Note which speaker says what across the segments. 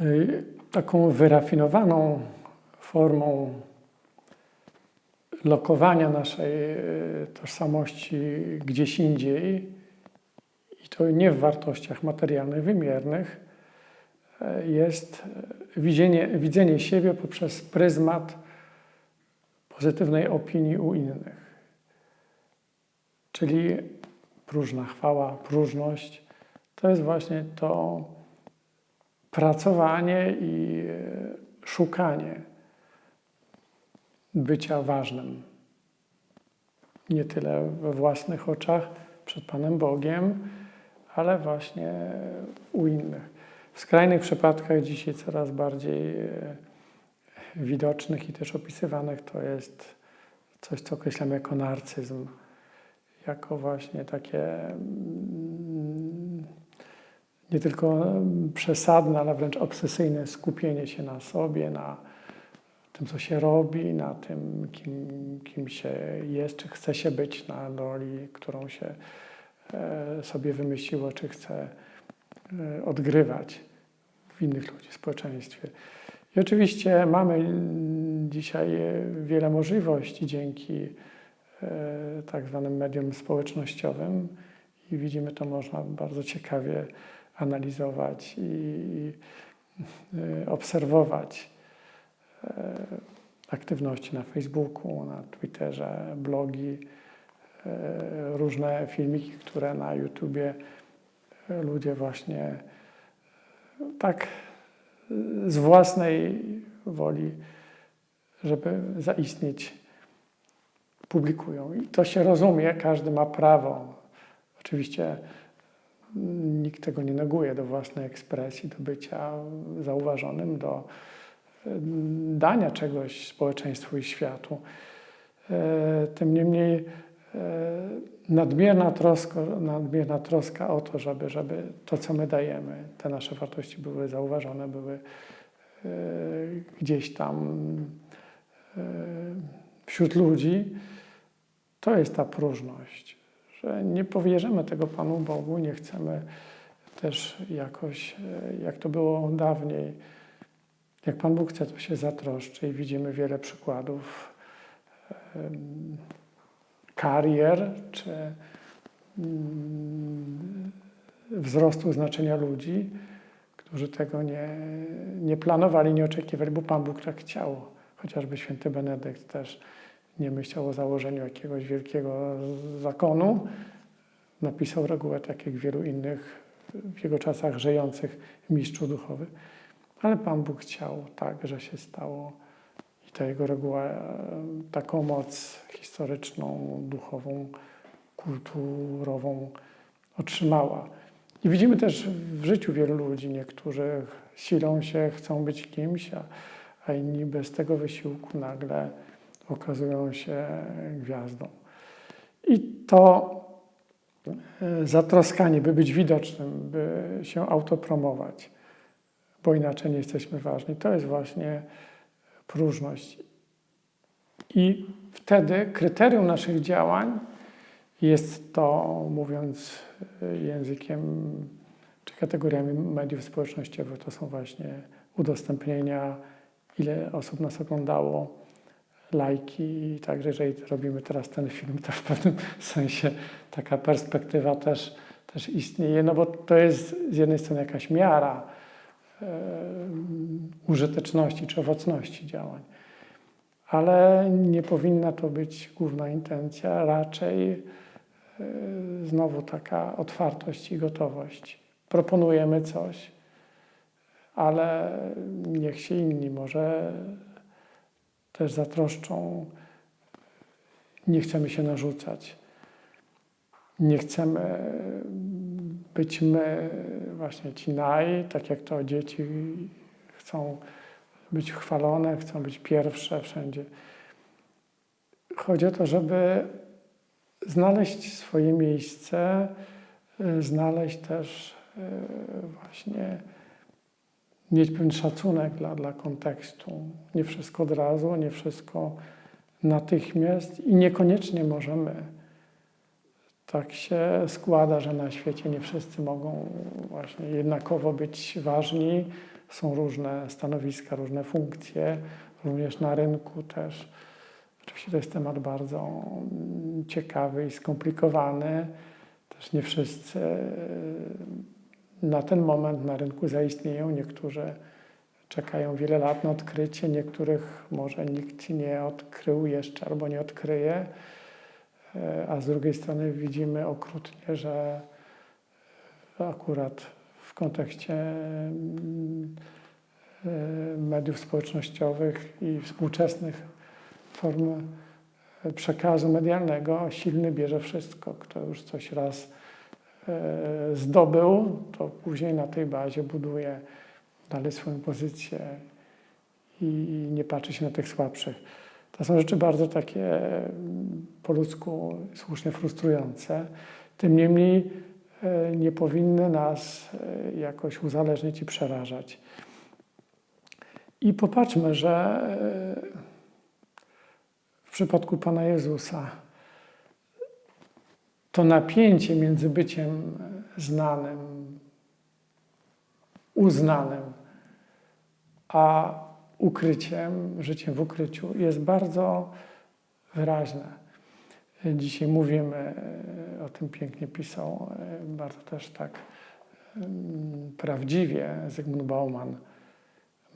Speaker 1: y, taką wyrafinowaną formą lokowania naszej y, tożsamości gdzieś indziej i to nie w wartościach materialnych, wymiernych, y, jest widzenie, widzenie siebie poprzez pryzmat pozytywnej opinii u innych. Czyli próżna chwała, próżność to jest właśnie to pracowanie i e, szukanie bycia ważnym. Nie tyle we własnych oczach przed Panem Bogiem, ale właśnie u innych. W skrajnych przypadkach dzisiaj coraz bardziej e, widocznych i też opisywanych to jest coś, co określamy jako narcyzm, jako właśnie takie mm, nie tylko przesadne, ale wręcz obsesyjne skupienie się na sobie, na tym, co się robi, na tym, kim, kim się jest, czy chce się być na roli, którą się e, sobie wymyśliło, czy chce e, odgrywać w innych ludzi, w społeczeństwie. I oczywiście mamy dzisiaj wiele możliwości dzięki e, tak zwanym mediom społecznościowym i widzimy to można bardzo ciekawie analizować i e, obserwować e, aktywności na Facebooku, na Twitterze, blogi, różne filmiki, które na YouTubie ludzie właśnie tak z własnej woli, żeby zaistnieć, publikują. I to się rozumie, każdy ma prawo. Oczywiście nikt tego nie neguje do własnej ekspresji, do bycia zauważonym, do e, dania czegoś społeczeństwu i światu. E, tym niemniej e, nadmierna troska, nadmierna troska o to, żeby, żeby to, co my dajemy, te nasze wartości były zauważone, były gdzieś tam wśród ludzi, to jest ta próżność, że nie powierzymy tego Panu Bogu, nie chcemy też jakoś, e, jak to było dawniej, jak Pan Bóg chce, to się zatroszczy i widzimy wiele przykładów karier czy mm, wzrostu znaczenia ludzi, którzy tego nie, nie planowali, nie oczekiwali, bo Pan Bóg tak chciał. Chociażby święty Benedykt też nie myślał o założeniu jakiegoś wielkiego zakonu. Napisał regułę, tak jak wielu innych w jego czasach żyjących mistrzów duchowych. Ale Pan Bóg chciał tak, że się stało ta jego reguła taką moc historyczną, duchową, kulturową otrzymała. I widzimy też w życiu wielu ludzi, niektórzy silą się, chcą być kimś, a, a inni bez tego wysiłku nagle okazują się gwiazdą. I to e, zatroskanie, by być widocznym, by się autopromować, bo inaczej nie jesteśmy ważni, to jest właśnie próżność. I wtedy kryterium naszych działań jest to, mówiąc językiem czy kategoriami mediów społecznościowych, to są właśnie udostępnienia, ile osób nas oglądało, lajki i także jeżeli robimy teraz ten film, to w pewnym sensie taka perspektywa też, też istnieje, no bo to jest z jednej strony jakaś miara, użyteczności czy owocności działań. Ale nie powinna to być główna intencja, raczej e, znowu taka otwartość i gotowość. Proponujemy coś, ale niech się inni może też zatroszczą. Nie chcemy się narzucać. Nie chcemy być my, właśnie ci naj, tak jak to dzieci chcą być chwalone, chcą być pierwsze wszędzie. Chodzi o to, żeby znaleźć swoje miejsce, y, znaleźć też y, właśnie, mieć pewien szacunek dla, dla kontekstu. Nie wszystko od razu, nie wszystko natychmiast i niekoniecznie możemy tak się składa, że na świecie nie wszyscy mogą właśnie jednakowo być ważni, są różne stanowiska, różne funkcje, również na rynku też. Oczywiście to jest temat bardzo mm, ciekawy i skomplikowany. Też nie wszyscy na ten moment na rynku zaistnieją. Niektórzy czekają wiele lat na odkrycie, niektórych może nikt nie odkrył jeszcze albo nie odkryje. E, a z drugiej strony widzimy okrutnie, że akurat w kontekście mm, e, mediów społecznościowych i współczesnych form e, przekazu medialnego silny bierze wszystko. Kto już coś raz zdobył, to później na tej bazie buduje dalej swoją pozycję i nie patrzy się na tych słabszych. To są rzeczy bardzo takie mm, po ludzku słusznie frustrujące. Tym niemniej e, nie powinny nas e, jakoś uzależnić i przerażać. I popatrzmy, że e, w przypadku Pana Jezusa to napięcie między byciem znanym, uznanym, a ukryciem, życiem w ukryciu jest bardzo wyraźne. Dzisiaj mówimy, e, o tym pięknie pisał, e, bardzo też tak mm, prawdziwie Zygmunt Bauman.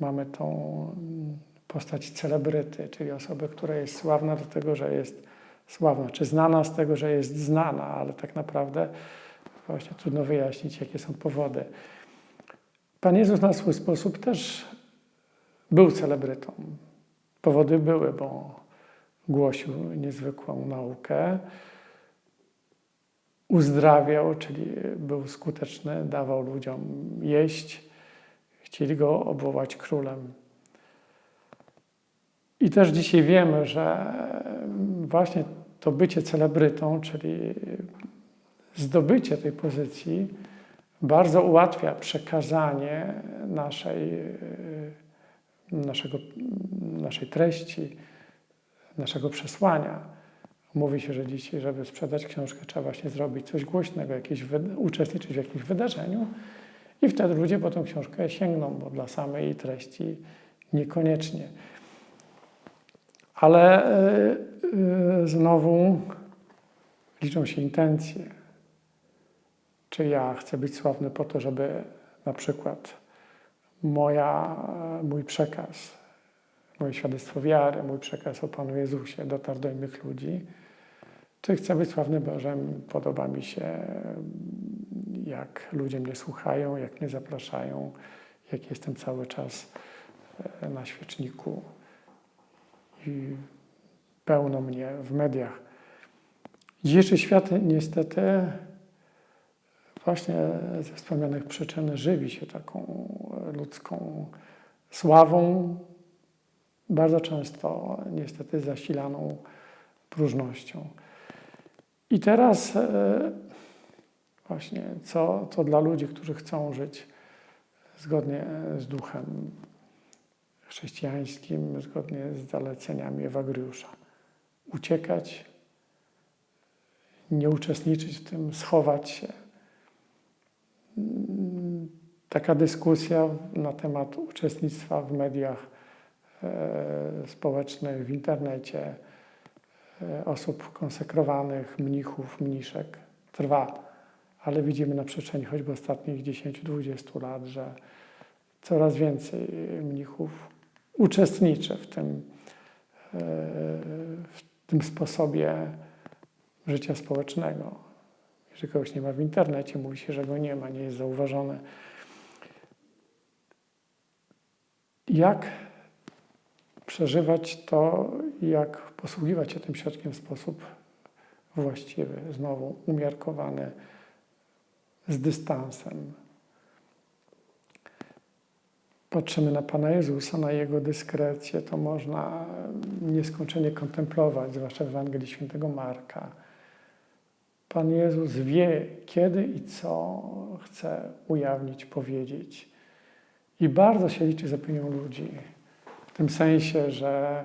Speaker 1: Mamy tą mm, postać celebryty, czyli osoby, która jest sławna dlatego, że jest sławna, czy znana z tego, że jest znana, ale tak naprawdę właśnie trudno wyjaśnić, jakie są powody. Pan Jezus na swój sposób też był celebrytą. Powody były, bo głosił niezwykłą naukę, uzdrawiał, czyli był skuteczny, dawał ludziom jeść, chcieli go obwołać królem. I też dzisiaj wiemy, że właśnie to bycie celebrytą, czyli zdobycie tej pozycji, bardzo ułatwia przekazanie naszej naszego, naszej treści, naszego przesłania. Mówi się, że dzisiaj, żeby sprzedać książkę, trzeba właśnie zrobić coś głośnego, jakieś uczestniczyć w jakimś wydarzeniu i wtedy ludzie po tą książkę sięgną, bo dla samej treści niekoniecznie. Ale yy, znowu liczą się intencje. Czy ja chcę być sławny po to, żeby na przykład moja, mój przekaz, moje świadectwo wiary, mój przekaz o Panu Jezusie dotarł do innych ludzi. Czy chcę być sławny Bożem? Podoba mi się, jak ludzie mnie słuchają, jak mnie zapraszają, jak jestem cały czas e, na świeczniku i pełno mnie w mediach. Dzisiejszy świat niestety właśnie ze wspomnianych przyczyn żywi się taką ludzką sławą, bardzo często niestety zasilaną próżnością. I teraz e, właśnie co, co dla ludzi, którzy chcą żyć zgodnie z duchem chrześcijańskim, zgodnie z zaleceniami Ewagriusza. Uciekać, nie uczestniczyć w tym, schować się, taka dyskusja na temat uczestnictwa w mediach e, społecznych, w internecie, e, osób konsekrowanych, mnichów, mniszek trwa, ale widzimy na przestrzeni choćby ostatnich 10-20 lat, że coraz więcej mnichów uczestniczy w tym, e, w tym sposobie życia społecznego. Jeżeli kogoś nie ma w internecie, mówi się, że go nie ma, nie jest zauważony. Jak przeżywać to, jak posługiwać się tym środkiem w sposób właściwy, znowu umiarkowany, z dystansem. Patrzymy na Pana Jezusa, na Jego dyskrecję, to można nieskończenie kontemplować, zwłaszcza w Ewangelii Świętego Marka. Pan Jezus wie, kiedy i co chce ujawnić, powiedzieć. I bardzo się liczy z opinią ludzi. W tym sensie, że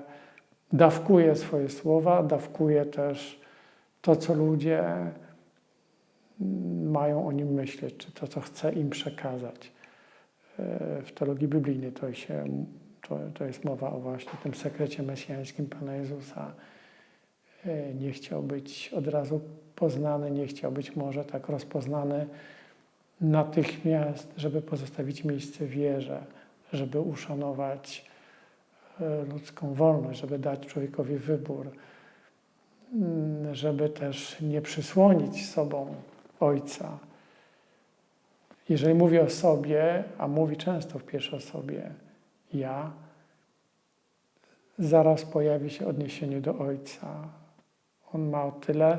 Speaker 1: dawkuje swoje słowa, dawkuje też to, co ludzie mają o nim myśleć, czy to, co chce im przekazać. E, w teologii biblijnej to, się, to, to jest mowa o właśnie tym sekrecie mesjańskim Pana Jezusa. E, Nie chciał być od razu poznany, nie chciał być może tak rozpoznany natychmiast, żeby pozostawić miejsce wierze, żeby uszanować e, ludzką wolność, żeby dać człowiekowi wybór, mm, żeby też nie przysłonić sobą Ojca. Jeżeli mówi o sobie, a mówi często w pierwszej osobie ja, zaraz pojawi się odniesienie do Ojca. On ma o tyle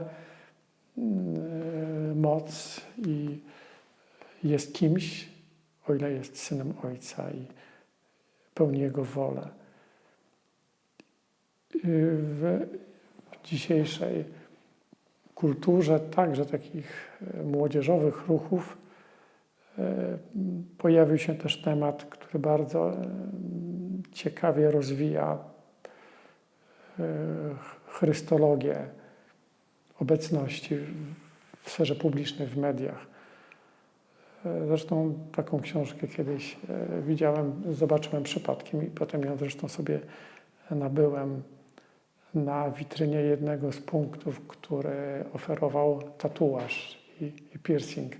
Speaker 1: mm, moc i jest kimś, o ile jest synem Ojca i pełni Jego wolę. W dzisiejszej kulturze także takich e, młodzieżowych ruchów pojawił się też temat, który bardzo e, ciekawie rozwija chrystologię obecności w sferze publicznej, w mediach. Zresztą taką książkę kiedyś widziałem, zobaczyłem przypadkiem i potem ją zresztą sobie nabyłem na witrynie jednego z punktów, który oferował tatuaż i, i piercing.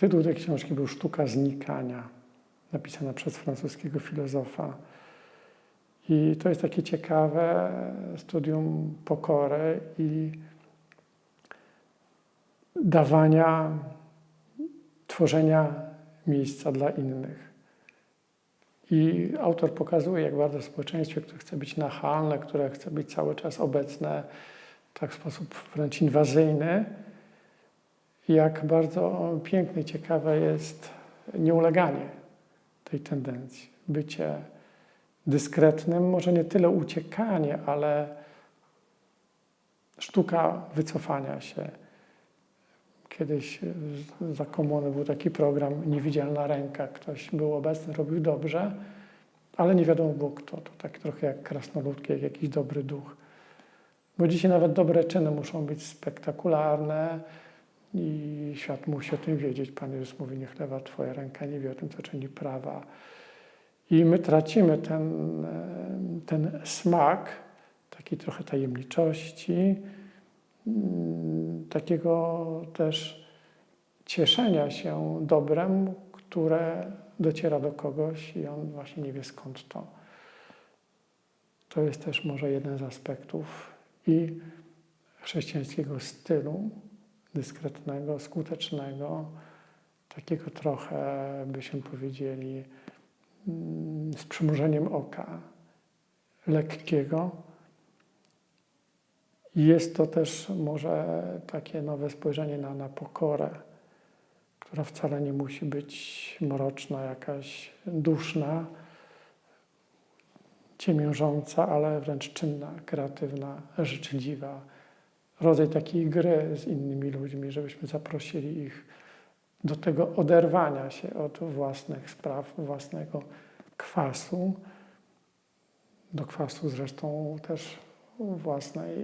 Speaker 1: Tytuł tej książki był Sztuka znikania, napisana przez francuskiego filozofa. I to jest takie ciekawe studium pokory i dawania, tworzenia miejsca dla innych. I autor pokazuje, jak bardzo w społeczeństwie, które chce być nachalne, które chce być cały czas obecne, tak w sposób wręcz inwazyjny, jak bardzo piękne i ciekawe jest nieuleganie tej tendencji. Bycie dyskretnym, może nie tyle uciekanie, ale sztuka wycofania się. Kiedyś za komuny był taki program Niewidzialna ręka. Ktoś był obecny, robił dobrze, ale nie wiadomo było kto. To tak trochę jak krasnoludki, jak jakiś dobry duch. Bo dzisiaj nawet dobre czyny muszą być spektakularne i świat musi o tym wiedzieć. Pan Jezus mówi, niech lewa Twoja ręka nie wie o tym, co czyni prawa. I my tracimy ten, ten smak takiej trochę tajemniczości, takiego też cieszenia się dobrem, które dociera do kogoś i on właśnie nie wie skąd to. To jest też może jeden z aspektów i chrześcijańskiego stylu dyskretnego, skutecznego, takiego trochę, byśmy powiedzieli, z przymrużeniem oka, lekkiego, jest to też może takie nowe spojrzenie na, na pokorę, która wcale nie musi być mroczna, jakaś duszna, ciemiężąca, ale wręcz czynna, kreatywna, życzliwa. Rodzaj takiej gry z innymi ludźmi, żebyśmy zaprosili ich do tego oderwania się od własnych spraw, własnego kwasu, do kwasu zresztą też własnej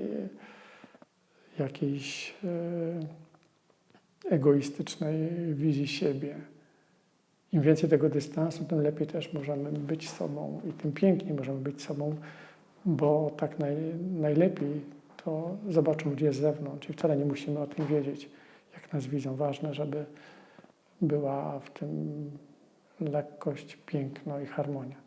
Speaker 1: jakiejś e, egoistycznej wizji siebie. Im więcej tego dystansu, tym lepiej też możemy być sobą i tym piękniej możemy być sobą, bo tak naj, najlepiej to zobaczą ludzie z zewnątrz i wcale nie musimy o tym wiedzieć, jak nas widzą. Ważne, żeby była w tym lekkość, piękno i harmonia.